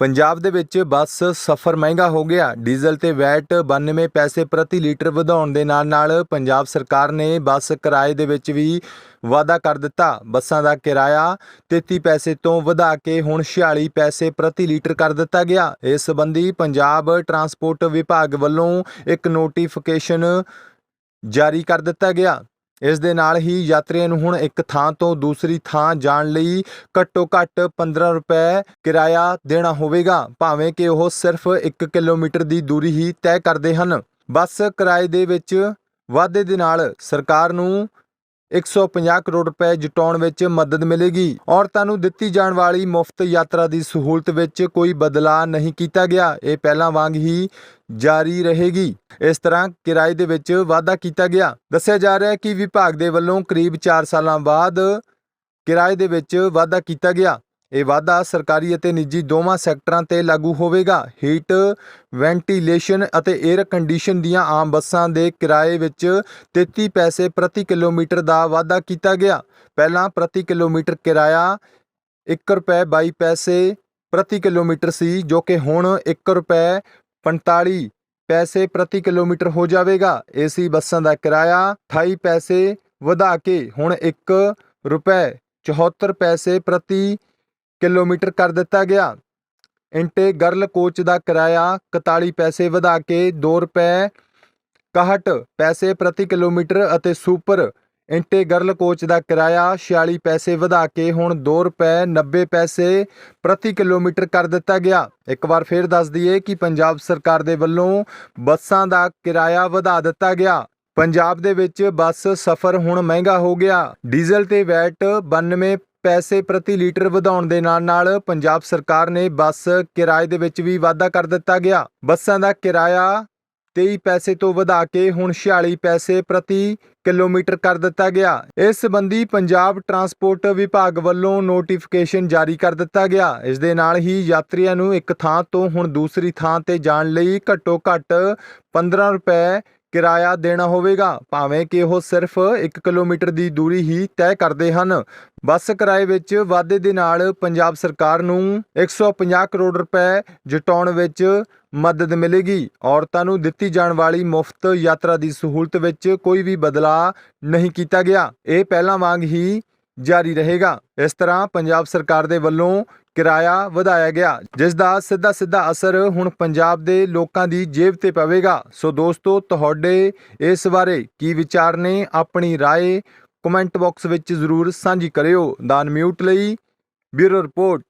ਪੰਜਾਬ ਦੇ ਵਿੱਚ ਬੱਸ ਸਫ਼ਰ ਮਹਿੰਗਾ ਹੋ ਗਿਆ। ਡੀਜ਼ਲ ਤੇ ਵੈਟ 92 ਪੈਸੇ ਪ੍ਰਤੀ ਲੀਟਰ ਵਧਾਉਣ ਦੇ ਨਾਲ ਨਾਲ ਪੰਜਾਬ ਸਰਕਾਰ ਨੇ ਬੱਸ ਕਿਰਾਏ ਦੇ ਵਿੱਚ ਵੀ ਵਾਅਦਾ ਕਰ ਦਿੱਤਾ। ਬੱਸਾਂ ਦਾ ਕਿਰਾਇਆ 33 ਪੈਸੇ ਤੋਂ ਵਧਾ ਕੇ ਹੁਣ 46 ਪੈਸੇ ਪ੍ਰਤੀ ਲੀਟਰ ਕਰ ਦਿੱਤਾ ਗਿਆ। ਇਸ ਸੰਬੰਧੀ ਪੰਜਾਬ ਟਰਾਂਸਪੋਰਟ ਵਿਭਾਗ ਵੱਲੋਂ ਇੱਕ ਨੋਟੀਫਿਕੇਸ਼ਨ ਜਾਰੀ ਕਰ ਦਿੱਤਾ ਗਿਆ। ਇਸ ਦੇ ਨਾਲ ਹੀ ਯਾਤਰੀਆਂ ਨੂੰ ਹੁਣ ਇੱਕ ਥਾਂ ਤੋਂ ਦੂਸਰੀ ਥਾਂ ਜਾਣ ਲਈ ਘੱਟੋ ਘੱਟ 15 ਰੁਪਏ ਕਿਰਾਇਆ ਦੇਣਾ ਹੋਵੇਗਾ। ਭਾਵੇਂ ਕਿ ਉਹ ਸਿਰਫ 1 ਕਿਲੋਮੀਟਰ ਦੀ ਦੂਰੀ ਹੀ ਤੈਅ ਕਰਦੇ ਹਨ। ਬੱਸ ਕਿਰਾਏ ਦੇ ਵਿੱਚ ਵਾਧੇ ਦੇ ਨਾਲ ਸਰਕਾਰ ਨੂੰ 150 ਕਰੋੜ ਰੁਪਏ ਜਟਾਉਣ ਵਿੱਚ ਮਦਦ ਮਿਲੇਗੀ। ਔਰਤਾਂ ਨੂੰ ਦਿੱਤੀ ਜਾਣ ਵਾਲੀ ਮੁਫਤ ਯਾਤਰਾ ਦੀ ਸਹੂਲਤ ਵਿੱਚ ਕੋਈ ਬਦਲਾਅ ਨਹੀਂ ਕੀਤਾ ਗਿਆ। ਇਹ ਪਹਿਲਾਂ ਵਾਂਗ ਹੀ ਜਾਰੀ ਰਹੇਗੀ। ਇਸ ਤਰ੍ਹਾਂ ਕਿਰਾਏ ਦੇ ਵਿੱਚ ਵਾਧਾ ਕੀਤਾ ਗਿਆ। ਦੱਸਿਆ ਜਾ ਰਿਹਾ ਹੈ ਕਿ ਵਿਭਾਗ ਦੇ ਵੱਲੋਂ ਕਰੀਬ 4 ਸਾਲਾਂ ਬਾਅਦ ਕਿਰਾਏ ਦੇ ਵਿੱਚ ਵਾਧਾ ਕੀਤਾ ਗਿਆ। ਇਹ ਵਾਧਾ ਸਰਕਾਰੀ ਅਤੇ ਨਿੱਜੀ ਦੋਵਾਂ ਸੈਕਟਰਾਂ ਤੇ ਲਾਗੂ ਹੋਵੇਗਾ। ਹੀਟ, ਵੈਂਟੀਲੇਸ਼ਨ ਅਤੇ 에ਅਰ ਕੰਡੀਸ਼ਨ ਦੀਆਂ ਆਮ ਬੱਸਾਂ ਦੇ ਕਿਰਾਏ ਵਿੱਚ 33 ਪੈਸੇ ਪ੍ਰਤੀ ਕਿਲੋਮੀਟਰ ਦਾ ਵਾਧਾ ਕੀਤਾ ਗਿਆ। ਪਹਿਲਾਂ ਪ੍ਰਤੀ ਕਿਲੋਮੀਟਰ ਕਿਰਾਇਆ 1 ਰੁਪਏ 22 ਪੈਸੇ ਪ੍ਰਤੀ ਕਿਲੋਮੀਟਰ ਸੀ, ਜੋ ਕਿ ਹੁਣ 1 ਰੁਪਏ 45 ਪੈਸੇ ਪ੍ਰਤੀ ਕਿਲੋਮੀਟਰ ਹੋ ਜਾਵੇਗਾ। ਏਸੀ ਬੱਸਾਂ ਦਾ ਕਿਰਾਇਆ 28 ਪੈਸੇ ਵਧਾ ਕੇ ਹੁਣ 1 ਰੁਪਏ 74 ਪੈਸੇ ਪ੍ਰਤੀ ਕਿਲੋਮੀਟਰ ਕਰ ਦਿੱਤਾ ਗਿਆ। ਇੰਟੇ ਗਰਲ ਕੋਚ ਦਾ ਕਿਰਾਇਆ 41 ਪੈਸੇ ਵਧਾ ਕੇ 2 ਰੁਪਏ 61 ਪੈਸੇ ਪ੍ਰਤੀ ਕਿਲੋਮੀਟਰ ਅਤੇ ਸੁਪਰ ਇੰਟੇ ਗਰਲ ਕੋਚ ਦਾ ਕਿਰਾਇਆ 46 ਪੈਸੇ ਵਧਾ ਕੇ ਹੁਣ 2 ਰੁਪਏ 90 ਪੈਸੇ ਪ੍ਰਤੀ ਕਿਲੋਮੀਟਰ ਕਰ ਦਿੱਤਾ ਗਿਆ। ਇੱਕ ਵਾਰ ਫੇਰ ਦੱਸ ਦਈਏ ਕਿ ਪੰਜਾਬ ਸਰਕਾਰ ਦੇ ਵੱਲੋਂ ਬੱਸਾਂ ਦਾ ਕਿਰਾਇਆ ਵਧਾ ਦਿੱਤਾ ਗਿਆ। ਪੰਜਾਬ ਦੇ ਵਿੱਚ ਬੱਸ ਸਫ਼ਰ ਹੁਣ ਮਹਿੰਗਾ ਹੋ ਗਿਆ। ਡੀਜ਼ਲ ਤੇ ਵੈਟ 92 ਪੈਸੇ ਪ੍ਰਤੀ ਲੀਟਰ ਵਧਾਉਣ ਦੇ ਨਾਲ ਨਾਲ ਪੰਜਾਬ ਸਰਕਾਰ ਨੇ ਬੱਸ ਕਿਰਾਏ ਦੇ ਵਿੱਚ ਵੀ ਵਾਧਾ ਕਰ ਦਿੱਤਾ ਗਿਆ। ਬੱਸਾਂ ਦਾ ਕਿਰਾਇਆ 23 ਪੈਸੇ ਤੋਂ ਵਧਾ ਕੇ ਹੁਣ 46 ਪੈਸੇ ਪ੍ਰਤੀ ਕਿਲੋਮੀਟਰ ਕਰ ਦਿੱਤਾ ਗਿਆ। ਇਸ ਸੰਬੰਧੀ ਪੰਜਾਬ ਟਰਾਂਸਪੋਰਟ ਵਿਭਾਗ ਵੱਲੋਂ ਨੋਟੀਫਿਕੇਸ਼ਨ ਜਾਰੀ ਕਰ ਦਿੱਤਾ ਗਿਆ। ਇਸ ਦੇ ਨਾਲ ਹੀ ਯਾਤਰੀਆਂ ਨੂੰ ਇੱਕ ਥਾਂ ਤੋਂ ਹੁਣ ਦੂਸਰੀ ਥਾਂ ਤੇ ਜਾਣ ਲਈ ਘੱਟੋ ਘੱਟ 15 ਰੁਪਏ ਕਿਰਾਇਆ ਦੇਣਾ ਹੋਵੇਗਾ। ਭਾਵੇਂ ਕਿ ਉਹ ਸਿਰਫ 1 ਕਿਲੋਮੀਟਰ ਦੀ ਦੂਰੀ ਹੀ ਤੈਅ ਕਰਦੇ ਹਨ। ਬੱਸ ਕਿਰਾਏ ਵਿੱਚ ਵਾਧੇ ਦੇ ਨਾਲ ਪੰਜਾਬ ਸਰਕਾਰ ਨੂੰ 150 ਕਰੋੜ ਰੁਪਏ ਜਟਾਉਣ ਵਿੱਚ ਮਦਦ ਮਿਲੇਗੀ। ਔਰਤਾਂ ਨੂੰ ਦਿੱਤੀ ਜਾਣ ਵਾਲੀ ਮੁਫਤ ਯਾਤਰਾ ਦੀ ਸਹੂਲਤ ਵਿੱਚ ਕੋਈ ਵੀ ਬਦਲਾਅ ਨਹੀਂ ਕੀਤਾ ਗਿਆ। ਇਹ ਪਹਿਲਾਂ ਵਾਂਗ ਹੀ ਜਾਰੀ ਰਹੇਗਾ। ਇਸ ਤਰ੍ਹਾਂ ਪੰਜਾਬ ਸਰਕਾਰ ਦੇ ਵੱਲੋਂ ਕਿਰਾਇਆ ਵਧਾਇਆ ਗਿਆ ਜਿਸ ਦਾ ਸਿੱਧਾ ਸਿੱਧਾ ਅਸਰ ਹੁਣ ਪੰਜਾਬ ਦੇ ਲੋਕਾਂ ਦੀ ਜੇਬ ਤੇ ਪਵੇਗਾ ਸੋ ਦੋਸਤੋ ਤੁਹਾਡੇ ਇਸ ਬਾਰੇ ਕੀ ਵਿਚਾਰ ਨੇ ਆਪਣੀ رائے ਕਮੈਂਟ ਬਾਕਸ ਵਿੱਚ ਜ਼ਰੂਰ ਸਾਂਝੀ ਕਰਿਓ ਦਾਨ ਮਿਊਟ ਲਈ ਬਿਊਰੋ ਰਿਪੋਰਟ